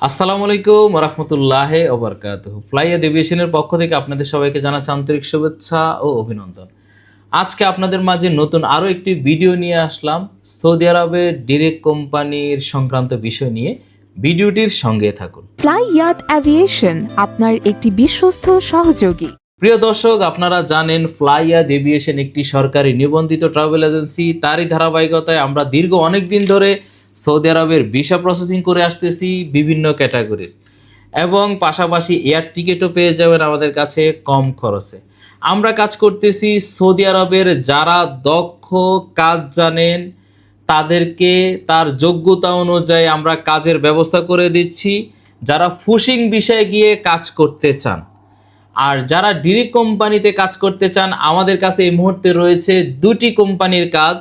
আসসালামু আলাইকুম রহমতুল্লাহ ওবরকাত ফ্লাইয়া এভিয়েশনের পক্ষ থেকে আপনাদের সবাইকে জানাচ্ছি আন্তরিক শুভেচ্ছা ও অভিনন্দন। আজকে আপনাদের মাঝে নতুন আরও একটি ভিডিও নিয়ে আসলাম। সৌদি আরবের ডিরেক্ট কোম্পানির সংক্রান্ত বিষয় নিয়ে। ভিডিওটির সঙ্গে থাকুন। ফ্লাই ইয়াত অ্যাভিয়েশন আপনার একটি বিশ্বস্ত সহযোগী। প্রিয় দর্শক আপনারা জানেন ফ্লাইয়াদ এভিয়েশন একটি সরকারি নিবন্ধিত ট্রাভেল এজেন্সি। তারই ধারাবাহিকতায় আমরা দীর্ঘ অনেক দিন ধরে সৌদি আরবের ভিসা প্রসেসিং করে আসতেছি বিভিন্ন ক্যাটাগরির এবং পাশাপাশি এয়ার টিকিটও পেয়ে যাবেন আমাদের কাছে কম খরচে। আমরা কাজ করতেছি সৌদি আরবের যারা দক্ষ কাজ জানেন, তাদেরকে তার যোগ্যতা অনুযায়ী আমরা কাজের ব্যবস্থা করে দিচ্ছি। যারা ফুশিং বিষয়ে গিয়ে কাজ করতে চান, আর যারা ডিরেক্ট কোম্পানিতে কাজ করতে চান, আমাদের কাছে এই মুহূর্তে রয়েছে দুটি কোম্পানির কাজ।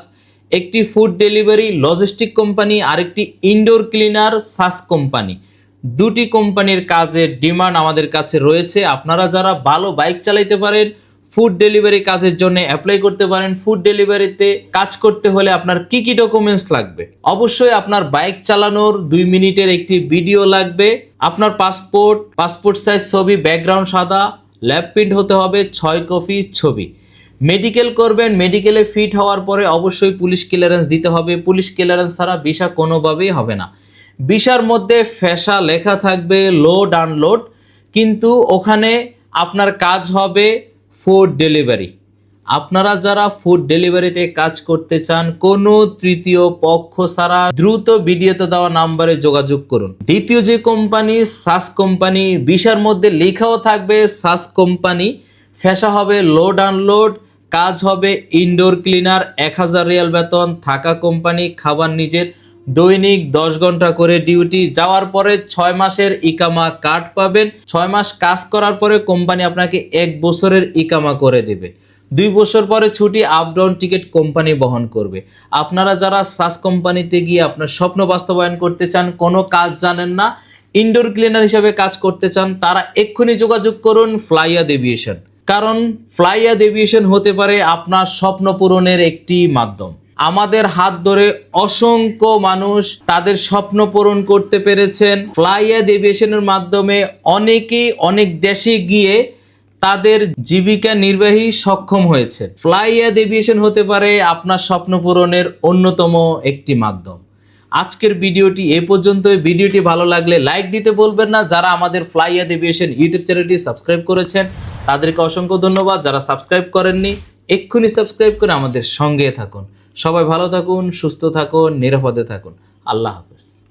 একটি ফুড ডেলিভারি লজিস্টিক কোম্পানি আরেকটি ইনডোর ক্লিনার সাস কোম্পানি দুটি কোম্পানির কাজের ডিমান্ড আমাদের কাছে রয়েছে। আপনারা যারা ভালো বাইক চালাইতে পারেন ফুড ডেলিভারি কাজের জন্য অ্যাপ্লাই করতে পারেন। ফুড ডেলিভারিতে কাজ করতে হলে আপনার কি কি ডকুমেন্টস লাগবে? অবশ্যই আপনার বাইক চালানোর দুই মিনিটের একটি ভিডিও লাগবে। আপনার পাসপোর্ট পাসপোর্ট সাইজ ছবি ব্যাকগ্রাউন্ড সাদা ল্যাব প্রিন্ট হতে হবে, ছয় কপি ছবি। মেডিকেল করবেন, মেডিকেলে ফিট হওয়ার পরে অবশ্যই পুলিশ ক্লিয়ারেন্স দিতে হবে। পুলিশ ক্লিয়ারেন্স ছাড়া ভিসা কোনোভাবেই হবে না। ভিসার মধ্যে ফেসা লেখা থাকবে লোড আনলোড কিন্তু ওখানে আপনার কাজ হবে ফুড ডেলিভারি আপনারা যারা ফুড ডেলিভারিতে কাজ করতে চান, কোনো তৃতীয় পক্ষ ছাড়া দ্রুত ভিডিওতে দেওয়া নাম্বারে যোগাযোগ করুন। দ্বিতীয় যে কোম্পানি সাস কোম্পানি বিশার মধ্যে লেখাও থাকবে সাস কোম্পানি ফেসা হবে লোড আনলোড কাজ হবে ইনডোর ক্লিনার এক হাজার রিয়াল বেতন, থাকা কোম্পানি খাবার নিজের, দৈনিক দশ ঘণ্টা করে ডিউটি যাওয়ার পরে ছয় মাসের ইকামা কার্ড পাবেন। ছয় মাস কাজ করার পরে কোম্পানি আপনাকে এক বছরের ইকামা করে দেবে। দুই বছর পরে ছুটি আপ ডাউন টিকিট কোম্পানি বহন করবে। আপনারা যারা সাস কোম্পানিতে গিয়ে আপনার স্বপ্ন বাস্তবায়ন করতে চান, কোনো কাজ জানেন না ইনডোর ক্লিনার হিসেবে কাজ করতে চান, তারা এক্ষুনি যোগাযোগ করুন ফ্লাইয়াদ এভিয়েশন কারণ ফ্লাইয়াদ এভিয়েশন হতে পারে আপনার স্বপ্ন পূরণের একটি মাধ্যম। আমাদের হাত ধরে অসংখ্য মানুষ তাদের স্বপ্ন পূরণ করতে পেরেছেন। ফ্লাইয়াদ এভিয়েশনের মাধ্যমে অনেকেই অনেক দেশে গিয়ে তাদের জীবিকা নির্বাহী সক্ষম হয়েছে। ফ্লাইয়াদ এভিয়েশন হতে পারে আপনার স্বপ্ন পূরণের অন্যতম একটি মাধ্যম। আজকের ভিডিওটি এ পর্যন্তই। ভিডিওটি ভালো লাগলে লাইক দিতে বলবেন না। যারা আমাদের ফ্লাইয়াদ এভিয়েশন ইউটিউব চ্যানেলটি সাবস্ক্রাইব করেছেন তাদেরকে অসংখ্য ধন্যবাদ যারা সাবস্ক্রাইব করেননি। এক্ষুনি সাবস্ক্রাইব করে আমাদের সঙ্গে থাকুন। সবাই ভালো থাকুন, সুস্থ থাকুন, নিরাপদে থাকুন। আল্লাহ হাফেজ।